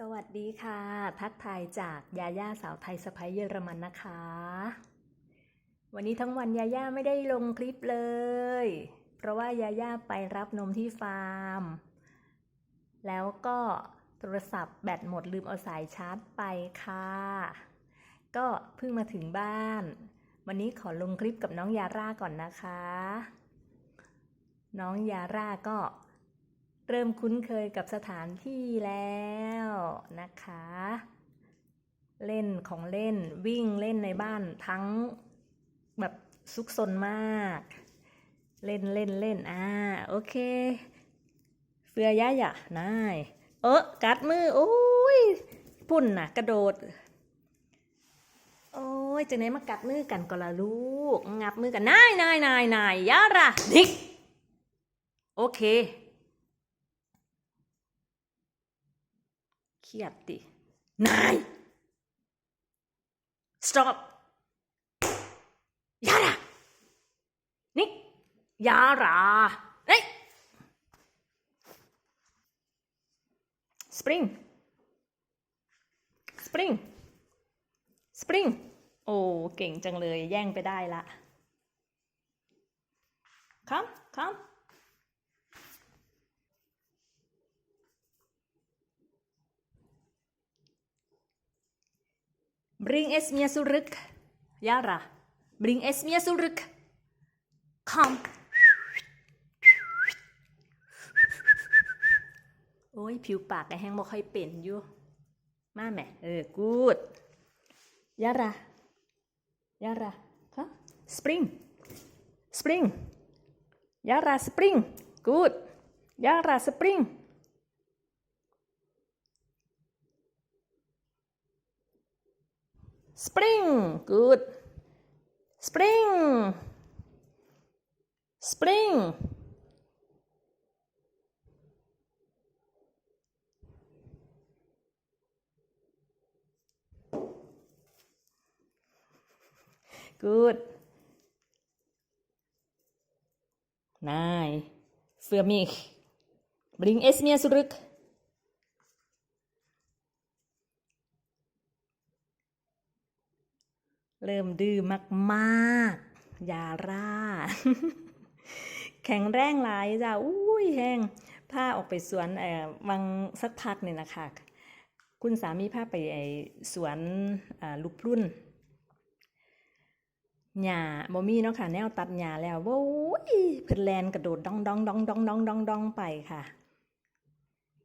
สวัสดีค่ะ ทักทายจากยาย่าสาวไทยสะพ้ยเยอรมันนะคะ วันนี้ทั้งวันยาย่าไม่ได้ลงคลิปเลย เพราะว่ายาย่าไปรับนมที่ฟาร์ม แล้วก็โทรศัพท์แบตหมดลืมเอาสายชาร์จไปค่ะ ก็เพิ่งมาถึงบ้าน วันนี้ขอลงคลิปกับน้องยาร่าก่อนนะคะ น้องยาร่าก็ เริ่มคุ้นเคยกับสถานที่แล้วนะคะ เล่นของเล่นวิ่งเล่นในบ้านทั้งแบบซุกซนมาก เล่นเล่นเล่นอ่าโอเค เฟือยะยะนายเออกัดมือโอ้ยปุ่นน่ะ กระโดด โอ้ยจะไหนมากัดมือกันก็ละลูก งับมือกันนายนายนายนายยาระดิกโอเค เค รียดดิ นาย stop ยาระนี่ยาระเฮ้ย spring spring spring โอ้ เก่งจังเลย แย่งไปได้ละ come come Bring esmia suruk. Yara. Bring esmia suruk. Come. โอ้ย ผิวปากแห้งบ่ค่อยเป็นอยู่ มาแม่เออ กูดยาระยาระฮะสปริงสปริงยาระสปริงกูดยาระสปริง Spring. Good. Spring. Spring. Good. Nein. Für mich. Bring es mir zurück. เริ่มดื้อมากๆยาร่า แข็งแรงหลายจ้ะอุ้ยแห้งผ้าออกไปสวนเอ่อวังสักพักเนี่ยนะคะ คุณสามีพาไปไอ้สวนลูกพรุ่นหญ้าบ่มีเนาะค่ะ แนวตัดหญ้าแล้วโว้ยเพิ่นแลนกระโดดดองดองดองดองดองดองดองไปค่ะ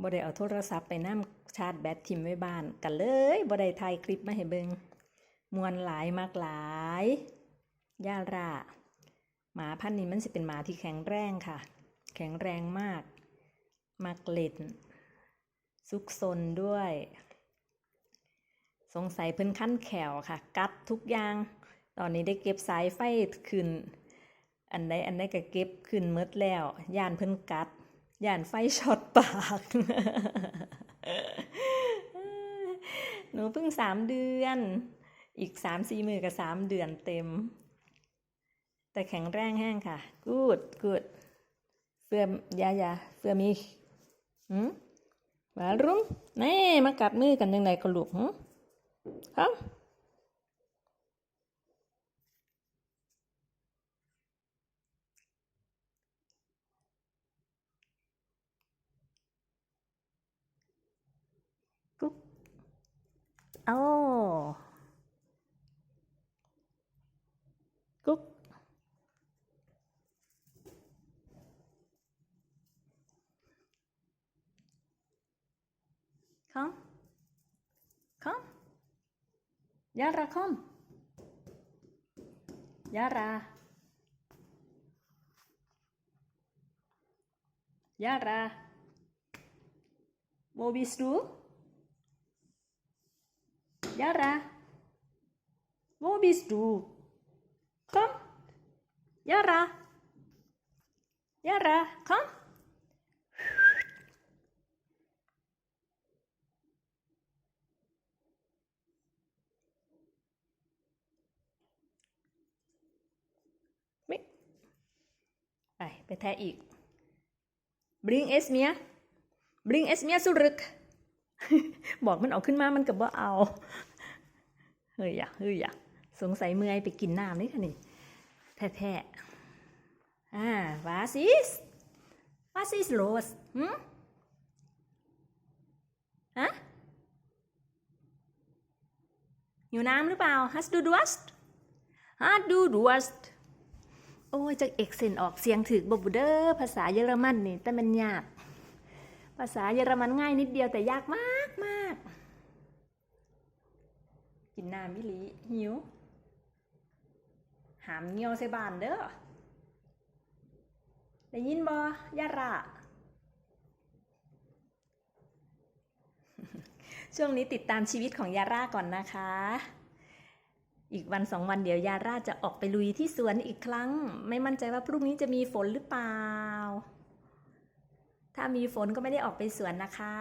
บ่ได้เอาโทรศัพท์ไปนำชาร์จแบตทิมไว้บ้านกันเลยบ่ได้ถ่ายคลิปมาให้เบิ่ง มวนหลายมากหลายย่าระหมาพันนี้มันสิเป็นหมาที่แข็งแรงค่ะ แข็งแรงมากมากเล่นซุกซนด้วย สงสัยเพิ่นขั้นแขวค่ะ กัดทุกอย่าง ตอนนี้ได้เก็บสายไฟขึ้น อันใดอันใดก็เก็บขึ้นเมดแล้ว ย่านเพิ่นกัด ย่านไฟช็อตปากหนูเพิ่งสามเดือน อีกสามสี่มือกับสามเดือนเต็ม แต่แข็งแรงแห้งค่ะ กูดกูดเฟื่อมยายาเฟื่อมีหืมมารุ้มแน่มากัดมือกันยังไงก็ลูกหืมครับกุ๊กโอ้ กุ๊ก คอมคอมยาราคอมยารายารา Wo bist du? Yara, wo bist du? Komm. Yara. Yara, komm. ไปไปแท้อีก bring es mir bring es mir zurück บอกมันออกขึ้นมามันกับว่าเอา เฮ้ยอะเฮ้ยอะสงสัยเมื่อยไปกินน้ำนี่ค่ะนี่ แท้ๆอ่า was is was ist los หืมฮะอยู่น้ำหรือเปล่า hast du Durst hast du Durst โอ้ยจากเอกเซนออกเสียงถึกบบเดอร์ภาษาเยอรมันนี่แต่มันยาก ภาษาเยอรมันง่ายนิดเดียวแต่ยากมากมากกินน้ำมิลีหิว หามเงียวใส่บานเด้อได้ยินบอยาระช่วงนี้ติดตามชีวิตของยาร่าก่อนนะคะ อีกวันสองวันเดี๋ยวยาร่าจะออกไปลุยที่สวนอีกครั้ง ไม่มั่นใจว่าพรุ่งนี้จะมีฝนหรือเปล่า ถ้ามีฝนก็ไม่ได้ออกไปสวนนะคะ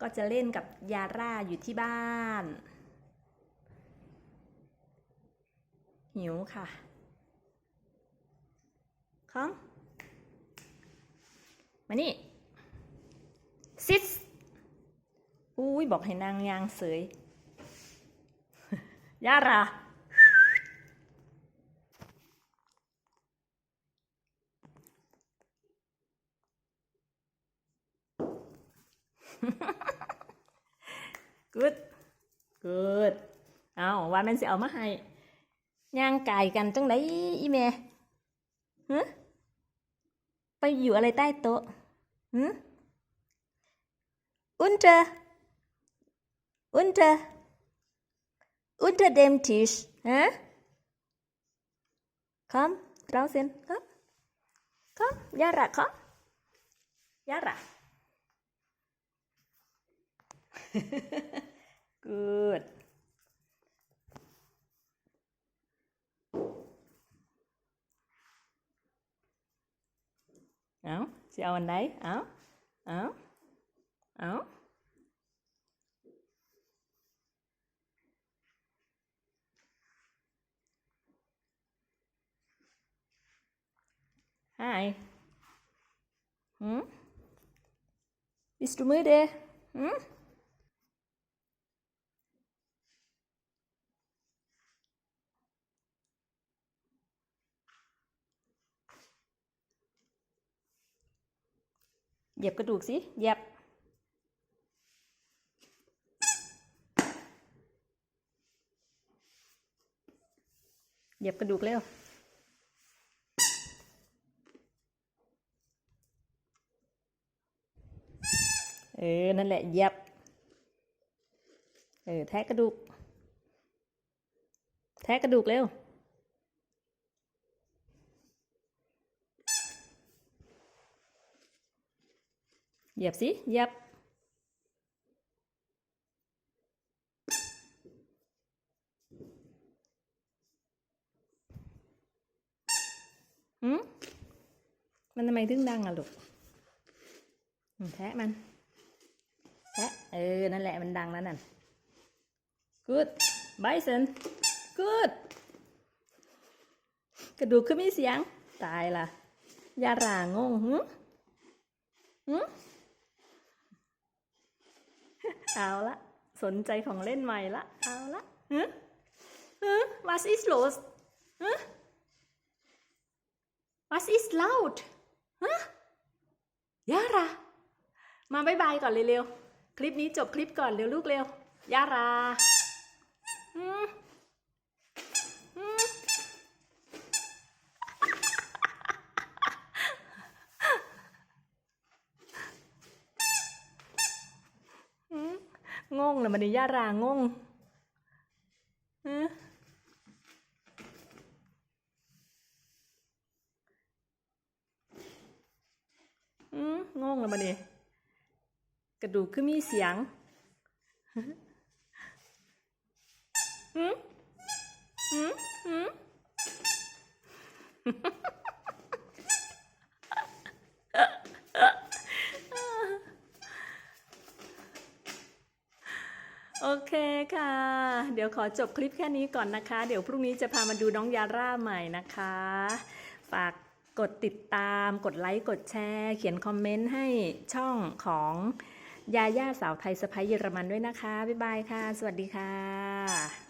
ก็จะเล่นกับยาร่าอยู่ที่บ้าน หิวค่ะของมานี่ซิสอุ้ยบอกให้นางยางเสย Dạ Jara. Good. Good. Nào, qua mình sẽ ở mắt hay. Nhang cài cành trong đấy ý mẹ. Hả? Bây giờ lại tay tổ. Hả? Unter. Unter. Unter dem Tisch hä komm draußen komm komm Yara komm Yara good เอาสิเอาอันใดเอาเอาเอา Hi. Hm? Bist du müde? Hm? Dẹp cái ruột xí, dẹp. Dẹp cái ruột leo. เออ นั่นแหละเหยับ เออ แทะกระดูก แทะกระดูกเร็ว เหยียบสิเหยียบหืมมันทำไมถึงดังอะลูกแทะมัน แทะเออ นั่นแหละมันดังแล้วนั่น good bison good กระดูกขึ้นมีเสียง ตายละยาร่างงหืมหืมเอาละสนใจของเล่นใหม่ละเอาละหืมหืม was ist los หืม was ist laut ฮะยารามาบายบายก่อนเร็วๆ คลิปนี้จบคลิปก่อนเร็วลูกเร็วย่าราอืมอืมงงเลยมันนี่ยารางงอืมอืมงงเลยมันนี่กระ ดูกคือมีเสียงหืมหืมหืมโอเคค่ะ เดี๋ยวขอจบคลิปแค่นี้ก่อนนะคะ เดี๋ยวพรุ่งนี้จะพามาดูน้องยาร่าใหม่นะคะ ฝากกดติดตาม กดไลค์ กดแชร์ เขียนคอมเมนต์ให้ช่องของ ยาย่าสาวไทยสะพายเยอรมันด้วยนะคะ บ๊ายบายค่ะ สวัสดีค่ะ